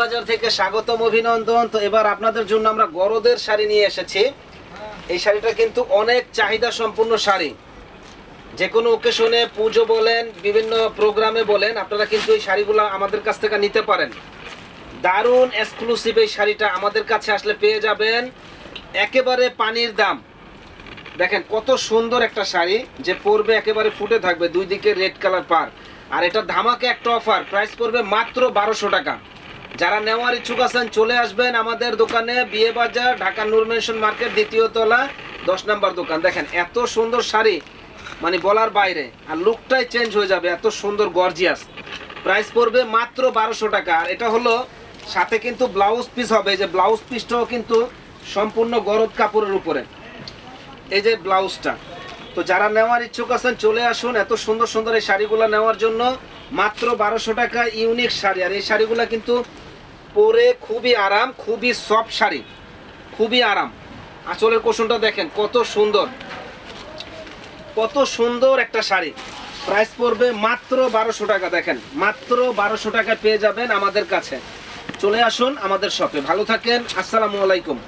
বাজার থেকে স্বাগতম অভিনন্দন। তো এবার আপনাদের জন্য আমরা গরদের শাড়ি নিয়ে এসেছি। এই শাড়িটা কিন্তু অনেক চাহিদা সম্পূর্ণ শাড়ি। যে কোনো ওকেশনে পুজো বলেন, বিভিন্ন প্রোগ্রামে বলেন, আপনারা কিন্তু এই শাড়িগুলো আমাদের কাছ থেকে নিতে পারেন। দারুণ এক্সক্লুসিভ এই শাড়িটা আমাদের কাছে আসলে পেয়ে যাবেন। একেবারে পানির দাম। দেখেন কত সুন্দর একটা শাড়ি, যে পরবে একেবারে ফুটে থাকবে, দুই দিকে রেড কালার পার। আর এটা ধামাকে একটা অফার প্রাইস পড়বে মাত্র বারোশো টাকা। যারা নেওয়ার ইচ্ছুক আছেন, চলে আসবেন আমাদের দোকানে, বিয়ে বাজার, ঢাকা নূর মেনশন মার্কেট, দ্বিতীয় তলা, দশ নম্বর দোকান। দেখেন, এত সুন্দর শাড়ি মানে বলার বাইরে, আর লুকটাই চেঞ্জ হয়ে যাবে, এত সুন্দর গর্জিয়াস প্রাইস পড়বে মাত্র বারোশো টাকা, আর এটা হলো, সাথে কিন্তু ব্লাউজ পিস হবে যে ব্লাউজ পিসটাও কিন্তু সম্পূর্ণ গরদ কাপড়ের উপরে। এই যে ব্লাউজটা তো যারা নেওয়ার ইচ্ছুক আছেন, চলে আসুন, এত সুন্দর সুন্দর এই শাড়িগুলো নেওয়ার জন্য, মাত্র বারোশো টাকা ইউনিক শাড়ি। আর এই শাড়িগুলো কিন্তু পরে খুবই আরাম, খুবই সফট শাড়ি, খুবই আরাম। আঁচলের কোষণটা দেখেন, কত সুন্দর। কত সুন্দর একটা শাড়ি। প্রাইস পড়বে মাত্র বারোশো টাকা, দেখেন। মাত্র বারোশো টাকা পেয়ে যাবেন আমাদের কাছে। চলে আসুন আমাদের শপে। ভালো থাকেন, আসসালামু আলাইকুম।